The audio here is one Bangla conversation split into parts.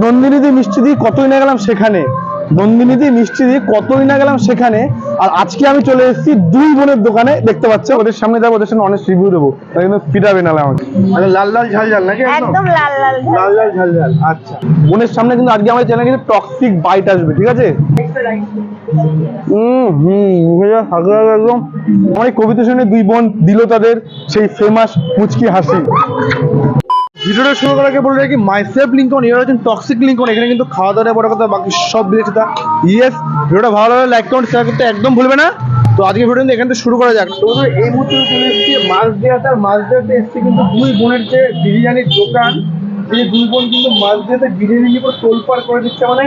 নন্দিনীদি মিষ্টি দিয়ে কতই না গেলাম সেখানে। নন্দিনীদি মিষ্টি দিয়ে কতই না গেলাম সেখানে। আর আজকে আমি চলে এসেছি দুই বোনের দোকানে। দেখতে পাচ্ছ ওদের সামনে যাব ওদের সামনে অনেক রিভিউ দেবো। তাই জন্য পিটাবে আমাকে। আচ্ছা লাল লাল ঝাল ঝাল নাকি একদম? একদম লাল লাল লাল লাল ঝাল ঝাল আচ্ছা। বোনের সামনে কিন্তু আজকে আমাদের চ্যানেলে কিন্তু টক্সিক বাইট আসবে ঠিক আছে? হুম হুম একদম। আমার এই কবিতা শুনে দুই বোন দিল তাদের সেই ফেমাস মুচকি হাসি। ভিডিওটা শুরু করার আগে বলে রাখি মাইসেলফ লিঙ্কন এরা হচ্ছেন টক্সিক লিঙ্কন এখানে কিন্তু খাওয়া দাওয়া বড় কথা, বাকি সব বিলেটা ইয়েস ভিডিওটা ভালো লাগলে লাইক কমেন্ট শেয়ার করতে একদম ভুলবে না। তো আজকে ভিডিও কিন্তু এখান থেকে শুরু করা যাক। তো এই মুহূর্তে চলে এসেছি মাছ দেওয়া তার মাছ দেওয়াতে এসেছে কিন্তু দুই বোনের যে বিরিয়ানির দোকান। এই দুই বোন কিন্তু মাছ দেওয়াতে বিরিয়ানি নিয়ে পুরো তোলপাড় করে দিচ্ছে। মানে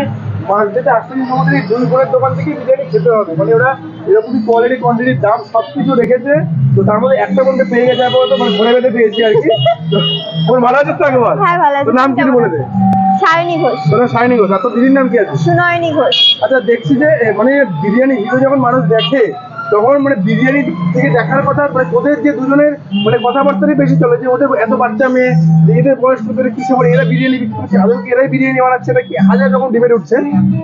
মাছ দিতে আসলে কিন্তু আমাদের এই দুই বোনের দোকান থেকে বিরিয়ানি খেতে হবে। মানে ওরা এরকমই কোয়ালিটি কোয়ান্টিটির দাম সব কিছু রেখেছে। তো তার মধ্যে একটা পেয়ে গেছে আপাতত মানে ঘুরে বেঁধে পেয়েছি আর কি। ভালো তো হ্যাঁ ভালো আছে। তোর নাম কি বলে দে? শালিনী ঘোষ। তোর নাম শাইনি ঘোষ। আর তোর দিদির নাম কি আছে? সুনয়নী ঘোষ। আচ্ছা দেখছি যে মানে বিরিয়ানি হিরো যখন মানুষ দেখে তখন মানে বিরিয়ানি থেকে দেখার কথা মানে ওদের যে দুজনের মানে কথাবার্তারই বেশি চলে যে ওদের এত বাচ্চা মেয়ে এদের বয়স তোদের কিসে বলে এরা বিরিয়ানি বিক্রি করছে আদৌ কি এরাই বিরিয়ানি বানাচ্ছে নাকি হাজার রকম ডিবেট উঠছে?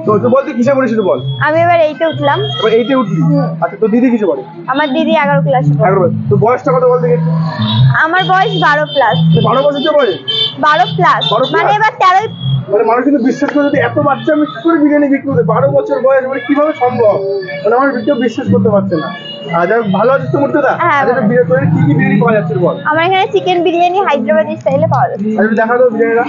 তো তুই বলতে কিসে বলিস শুধু বল? আমি এবার এইতে উঠলাম। এবার এইটা উঠলি? আচ্ছা তো দিদি কিসে বলে? আমার দিদি এগারো ক্লাস এগারো। তো বয়সটা কত বলতে গেছি আমার বয়স বারো প্লাস বারো বছর যে বয়স? বারো প্লাস 12 মানে এবার তেরোই মানে মানুষ কিন্তু বিশ্বাস করে যদি এত বাচ্চা আমি কি করে বিরিয়ানি বিক্রি করতে বারো বছর বয়স মানে কীভাবে সম্ভব? মানে আমার কেউ বিশ্বাস করতে পারছে না। আর ভালো আছিস তো মুর্তদা হ্যাঁ, আচ্ছা ভালো। বিরিয়ানি কি কি বিরিয়ানি পাওয়া যাচ্ছে বল? আমার এখানে চিকেন বিরিয়ানি হায়দ্রাবাদি স্টাইলে পাওয়া যাচ্ছে। আচ্ছা দেখা দাও বিরিয়ানিটা।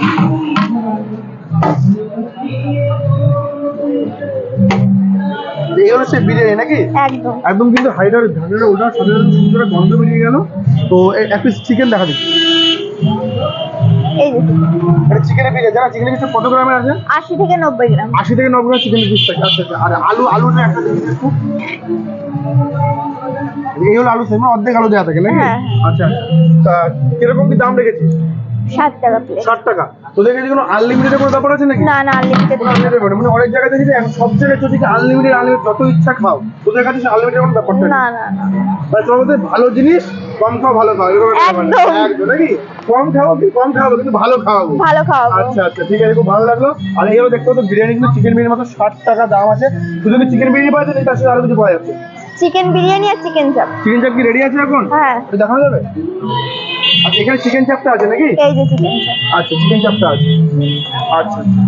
এই হলো সেই বিরিয়ানি নাকি? একদম। একদম কিন্তু হাইডার ধানের ওটা সাথে সাথে সুন্দর গন্ধ বেরিয়ে গেল। তো এক পিস চিকেন দেখা দিচ্ছি। এই যে। এটা চিকেনের পিস জানা চিকেনের পিস কত গ্রামের আছে? আশি থেকে নব্বই গ্রাম। আশি থেকে নব্বই গ্রাম চিকেন পিস থাকে। আচ্ছা আচ্ছা। আর আলু একটা দিন একটু। এই হলো আলু সেম অর্ধেক আলু দেওয়া থাকে নাকি হ্যাঁ, আচ্ছা আচ্ছা। তা কীরকম কি দাম রেখেছিস? ষাট টাকা প্লেট ষাট টাকা। তোদের কাছে কোনো আনলিমিটেড কোনো ব্যাপার আছে নাকি? না না আনলিমিটেড কোনো unlimited ব্যাপার নেই। মানে অনেক জায়গায় দেখি এখন সব জায়গায় চলছে আনলিমিটেড আনলিমিটেড যত ইচ্ছা খাও। তোদের কাছে আনলিমিটেড কোনো ব্যাপারটা না না না। মানে তোমার ভালো জিনিস কম খাও ভালো খাও এরকম একদম। নাকি? কম খাও কি? কম খাওয়াবো কিন্তু ভালো খাওয়াবো। ভালো খাওয়াবো। আচ্ছা আচ্ছা ঠিক আছে খুব ভালো লাগল। আর এইগুলো দেখতে পাচ্ছ বিরিয়ানি কিন্তু চিকেন বিরিয়ানি মতো ষাট টাকা দাম আছে। শুধু চিকেন বিরিয়ানি পাওয়া যাচ্ছে তার সাথে আরও কিছু পাওয়া যাচ্ছে? চিকেন বিরিয়ানি আর চিকেন চাপ চিকেন চাপ কি রেডি আছে এখন? হ্যাঁ। দেখানো যাবে? আচ্ছা এখানে চিকেন চাপটা আছে নাকি? এই যে চিকেন চাপ আচ্ছা চিকেন চাপটা আছে। আচ্ছা। আচ্ছা আচ্ছা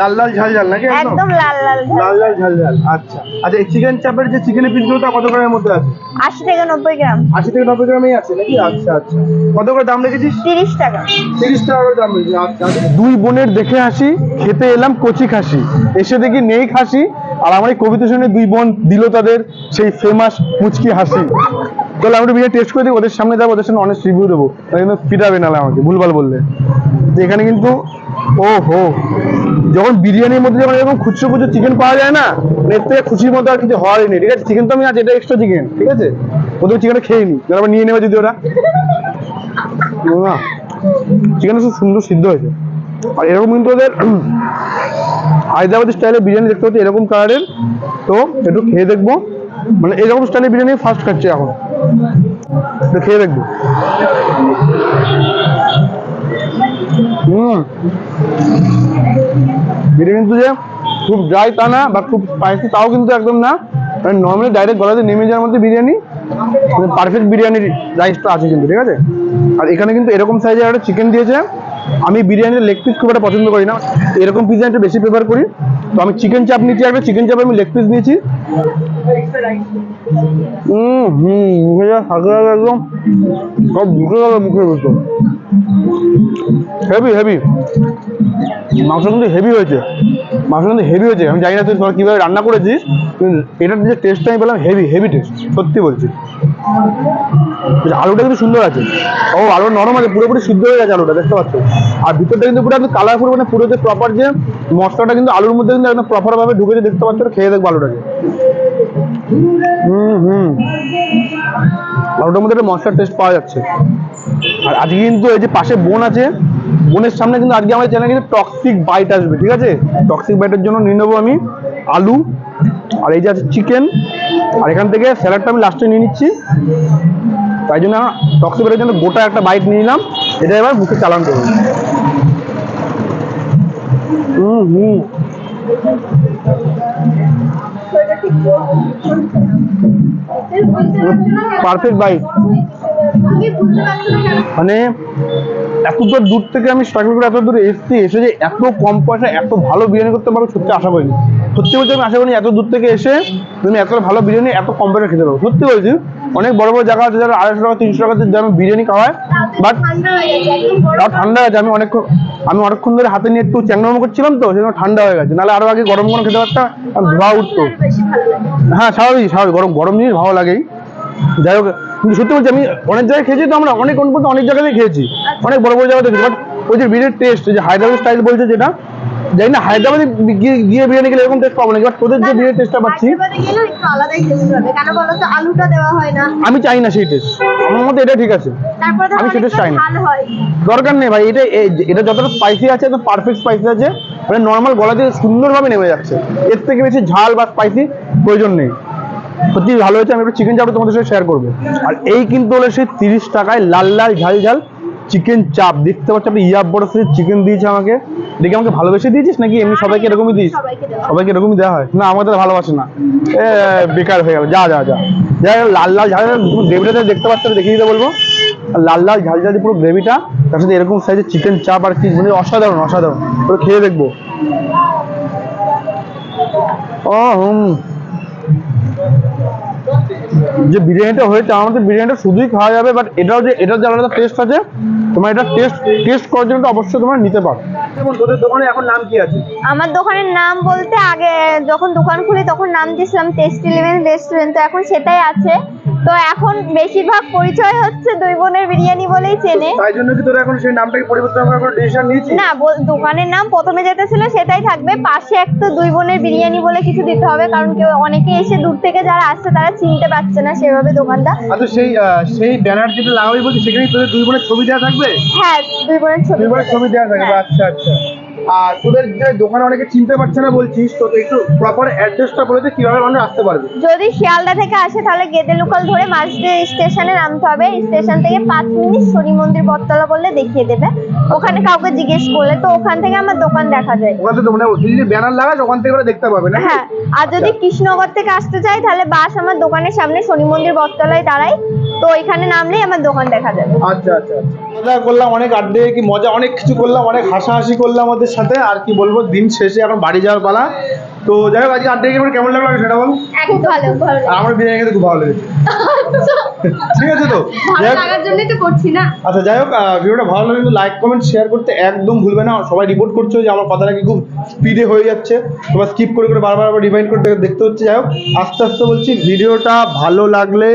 লাল লাল ঝাল ঝাল নাকি একদম? একদম লাল লাল লাল লাল ঝাল ঝাল আচ্ছা। আচ্ছা এই চিকেন চাপের যে চিকেনের পিসগুলো তা কত গ্রামের মধ্যে আছে? আশি থেকে নব্বই গ্রাম। আশি থেকে নব্বই গ্রামেই আছে নাকি? আচ্ছা আচ্ছা। কত করে দাম রেখেছিস? তিরিশ টাকা। তিরিশ টাকা করে দাম রেখেছিস আচ্ছা দুই বোনের দেখে আসি খেতে এলাম কচি খাসি। এসে দেখি নেই খাসি আর আমার এই কবিতা শুনে দুই বোন দিল তাদের সেই ফেমাস মুচকি হাসি। তাহলে আমি বিরিয়ানি টেস্ট করে দিই ওদের সামনে যাব, ওদের সামনে অনেক রিভিউ দেবো। জন্য পিটাবে নালে আমাকে, ভুলভাল বললে। এখানে কিন্তু ও হো যখন বিরিয়ানির মধ্যে যখন এরকম খুচরো খুচরো চিকেন পাওয়া যায় না, এর থেকে খুশির মতো আর কিছু হওয়ারই নেই, ঠিক আছে? চিকেন তো আমি আজ এটা এক্সট্রা চিকেন ঠিক আছে? ওদের চিকেনটা খেয়ে নি আবার নিয়ে নেবে যদি ওরা। চিকেনটা খুব সুন্দর সিদ্ধ হয়েছে। আর এরকম কিন্তু ওদের হায়দ্রাবাদি স্টাইলে বিরিয়ানি দেখতে পাচ্ছি, এরকম কালারের। তো একটু খেয়ে দেখব। মানে এরকম স্টাইলের বিরিয়ানি ফার্স্ট খাচ্ছি এখন। খেয়ে দেখব। বিরিয়ানি তো যে খুব ড্রাই তা না, বা খুব স্পাইসি তাও কিন্তু একদম না। মানে নর্মালি ডাইরেক্ট গলাতে নেমে যাওয়ার মধ্যে বিরিয়ানি মানে পারফেক্ট বিরিয়ানির রাইসটা আছে কিন্তু, ঠিক আছে? আর এখানে কিন্তু এরকম সাইজের একটা চিকেন দিয়েছে। আমি বিরিয়ানির লেগ পিস খুব একটা পছন্দ করি না। এরকম পিজা একটু বেশি প্রেফার করি। তো আমি চিকেন চাপ নিচ্ছি একটা চিকেন চাপে আমি লেগ পিস নিয়েছি। একদম। সব মুখের হেভি হেভি মাংস কিন্তু হেভি হয়েছে। মাংস কিন্তু হেভি হয়েছে। আমি জানি না তুই তোরা কীভাবে রান্না করেছিস এটার যে টেস্টটা আমি পেলাম হেভি হেভি টেস্ট সত্যি বলছি। আলুটা কিন্তু সুন্দর আছে। ও, আলু নরম আছে, পুরোপুরি সিদ্ধ হয়ে গেছে আলুটা, দেখতে পাচ্ছ? আর ভিতরটা কিন্তু পুরো একদম কালারফুল মানে পুরো যে প্রপার যে মশলাটা কিন্তু আলুর মধ্যে কিন্তু একদম প্রপার ভাবে ঢুকেছে, দেখতে পাচ্ছ? খেয়ে দেখব আলুটাকে। হুম হুম। আলুটার মধ্যে একটা মশলার টেস্ট পাওয়া যাচ্ছে। আর আজকে কিন্তু এই যে পাশে বোন আছে বোনের সামনে কিন্তু আজকে আমাদের চ্যানেলে কিন্তু টক্সিক বাইট আসবে ঠিক আছে? টক্সিক বাইটের জন্য নিয়ে নেব আমি আলু আর এই যে আছে চিকেন আর এখান থেকে স্যালাডটা আমি লাস্টে নিয়ে নিচ্ছি। তাই জন্য টক্সিক বাইটের জন্য গোটা একটা বাইট নিয়ে নিলাম এটা এবার মুখে চালান করব। হুম হুম। পারফেক্ট বাইক মানে এত দূর দূর থেকে আমি স্ট্রাগল করে এত দূর এসেছি এসে যে এত কম পয়সা এত ভালো বিরিয়ানি করতে পারব সত্যি আশা করিনি। সত্যি বলছি আমি আশা করিনি এত দূর থেকে এসে তুমি এত ভালো বিরিয়ানি এত কম পয়সা খেতে পারব সত্যি বলছি অনেক বড় বড় জায়গা আছে যারা আড়াইশো টাকা তিনশো টাকা দামে বিরিয়ানি খাওয়ায় বাট তাও ঠান্ডা আছে আমি অনেক আমি অনেকক্ষণ ধরে হাতে নিয়ে একটু চ্যাংনামো করছিলাম তো সেজন্য ঠান্ডা হয়ে গেছে। নাহলে আরও আগে গরম গরম খেতে পারতাম আর ধোয়া উঠতো। হ্যাঁ স্বাভাবিক স্বাভাবিক। গরম গরম জিনিস ভালো লাগেই। যাই হোক কিন্তু সত্যি বলছি আমি অনেক জায়গায় খেয়েছি তো আমরা অনেক অনেক অনেক জায়গাতেই খেয়েছি। অনেক বড় বড় জায়গাতে খেয়েছি। বাট ওই যে বিরিয়ানির টেস্ট যে হায়দ্রাবাদি স্টাইল বলছে যেটা জানি না হায়দ্রাবাদি গিয়ে বিরিয়ানি গেলে এরকম টেস্ট পাবো না বাট তোদের যে বিরিয়ানি টেস্টটা পাচ্ছি আমি চাই না সেই টেস্ট আমার মতে এটা ঠিক আছে। আমি সেই টেস্ট চাই না। দরকার নেই ভাই এটা এটা যতটা স্পাইসি আছে তো পারফেক্ট স্পাইসি আছে মানে নর্মাল গলা দিয়ে সুন্দরভাবে নেমে যাচ্ছে। এর থেকে বেশি ঝাল বা স্পাইসি প্রয়োজন নেই। সত্যি ভালো হয়েছে আমি একটু চিকেন চাপটা তোমাদের সাথে শেয়ার করব। আর এই কিন্তু হলো সেই তিরিশ টাকায় লাল লাল ঝাল ঝাল চিকেন চাপ। দেখতে পাচ্ছ একটা ইয়াব বড় সাইজের চিকেন দিয়েছে আমাকে। দেখে আমাকে ভালোবেসে দিয়েছিস নাকি? এমনি সবাইকে এরকমই দিস? সবাইকে এরকমই দেওয়া হয়? না আমাদের ভালোবাসে না। এ বেকার হয়ে গেল। যা যা যা। যাই লাল লাল ঝাল গ্রেভিটা দেখতে পাচ্ছ দেখিয়ে দিতে বলব। আর লাল লাল ঝাল ঝাল পুরো গ্রেভিটা তার সাথে এরকম সাইজের চিকেন চাপ আর কি মানে অসাধারণ অসাধারণ। পুরো খেয়ে দেখব। ও হুম। যে বিরিয়ানিটা হয়েছে আমাদের বিরিয়ানিটা শুধুই খাওয়া যাবে বাট এটাও যে এটার যে আলাদা টেস্ট আছে তোমার এটা টেস্ট টেস্ট করার জন্য অবশ্যই তোমার নিতে পারো। যেমন তোদের দোকানে এখন নাম কি আছে? আমার দোকানের নাম বলতে যখন দোকান খুলি তখন নাম দিয়েছিলাম টেস্ট ইলেভেন রেস্টুরেন্ট তো এখন সেটাই আছে। তো এখন বেশিরভাগ পরিচয় হচ্ছে দুই বোনের বিরিয়ানি বলেই চেনে। তাই জন্য কি তোরা এখন সেই নামটাকে পরিবর্তন করার কোনো ডিসিশন নিয়েছিস? না দোকানের নাম প্রথমে যেটা ছিল সেটাই থাকবে। পাশে একটা দুই বোনের বিরিয়ানি বলে কিছু দিতে হবে কারণ কেউ অনেকে এসে দূর থেকে যারা আসছে তারা চিনতে পারছে না সেভাবে দোকানটা। আচ্ছা সেই সেই ব্যানার যেটা লাগাবি বলছি সেখানে তোদের দুই বোনের ছবি দেওয়া থাকবে? হ্যাঁ দুই বোনের ছবি দুই বোনের ছবি দেওয়া থাকবে হ্যাঁ। আচ্ছা আচ্ছা। আর তোদের দোকানে অনেকে চিনতে পারছে না বলছিস তো একটু প্রপার অ্যাড্রেসটা বলে দে কীভাবে মানুষ আসতে পারবে? যদি শিয়ালদা থেকে আসে তাহলে গেদে লোকাল ধরে মাঝদে স্টেশনে নামতে হবে। স্টেশন থেকে পাঁচ মিনিট শনি মন্দির বটতলা বললে দেখিয়ে দেবে। ওখানে কাউকে জিজ্ঞেস করলে তো ওখান থেকে আমার দোকান দেখা যায়। ওখান থেকে মানে যদি ব্যানার লাগাস ওখান থেকে ওরা দেখতে পাবে না? হ্যাঁ আর যদি কৃষ্ণনগর থেকে আসতে চাই তাহলে বাস আমার দোকানের সামনে শনি মন্দির বটতলায় দাঁড়াই তো এখানে নামলেই আমার দোকান দেখা যাবে। আচ্ছা আচ্ছা আচ্ছা। মজা করলাম অনেক আড্ডে কি মজা অনেক কিছু করলাম অনেক হাসাহাসি করলাম ওদের সাথে আর কি বলব দিন শেষে এখন বাড়ি যাওয়ার পালা। তো যাই হোক আজকে আড্ডে গিয়ে কেমন লাগল সেটা বল? খুব ভালো ভালো আমার বিরিয়ানি খেতে খুব ভালো লেগেছে। ঠিক আছে তো? যাই হোক, জন্যই তো করছি না। আচ্ছা যাই হোক ভিডিওটা ভালো লাগলে লাইক কমেন্ট শেয়ার করতে একদম ভুলবে না। সবাই রিপোর্ট করছ যে আমার কথাটা কি খুব স্পিডে হয়ে যাচ্ছে। তোমার স্কিপ করে করে বারবার আবার রিমাইন্ড করে দেখতে হচ্ছে। যাই হোক আস্তে আস্তে বলছি ভিডিওটা ভালো লাগলে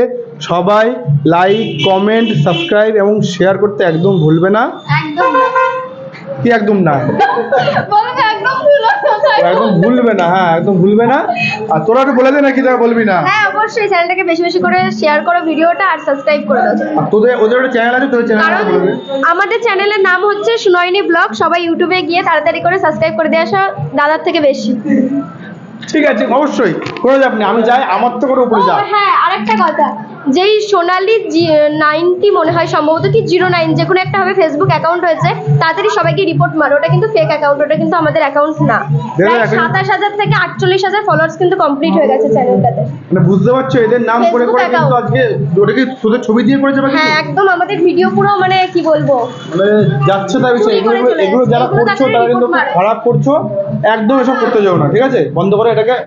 সবাই লাইক কমেন্ট সাবস্ক্রাইব এবং শেয়ার করতে একদম ভুলবে না। কি একদম না? একদম ভুলবে না হ্যাঁ একদম ভুলবে না। আর তোরা একটু বলে দে নাকি তোরা বলবি না। হ্যাঁ অবশ্যই চ্যানেলটাকে বেশি বেশি করে শেয়ার করো ভিডিওটা আর সাবস্ক্রাইব করে দাও। আর তোদের ওদের একটা চ্যানেল আছে তোদের চ্যানেল বলে দে। আমাদের চ্যানেলের নাম হচ্ছে সুনয়নী ব্লগ সবাই ইউটিউবে গিয়ে তাড়াতাড়ি করে সাবস্ক্রাইব করে দিয়ে আসা দাদার থেকে বেশি। ঠিক আছে অবশ্যই। আমি যাই আমার তো করে উপরে ও যা হ্যাঁ আরেকটা কথা। যেই সোনালি নাইনটি মনে হয় সম্ভবত কি জিরো নাইন যে কোনো একটা হবে ফেসবুক অ্যাকাউন্ট হয়েছে তাড়াতাড়ি সবাইকে রিপোর্ট মারো। ওটা কিন্তু ফেক অ্যাকাউন্ট ওটা কিন্তু আমাদের অ্যাকাউন্ট না। প্রায় সাতাশ হাজার থেকে আটচল্লিশ হাজার ফলোয়ার্স কিন্তু কমপ্লিট হয়ে গেছে চ্যানেলটাতে মানে বুঝতে পারছ এদের নাম করে করে কিন্তু আজকে ওটা কি তোদের ছবি দিয়ে করেছে বা হ্যাঁ একদম আমাদের ভিডিও পুরো মানে কি বলব? মানে যাচ্ছে তার বিষয়। এগুলো এগুলো যারা করছ তারা কিন্তু। খারাপ করছ একদম এসব করতে যাও না ঠিক আছে? বন্ধ করে এটাকে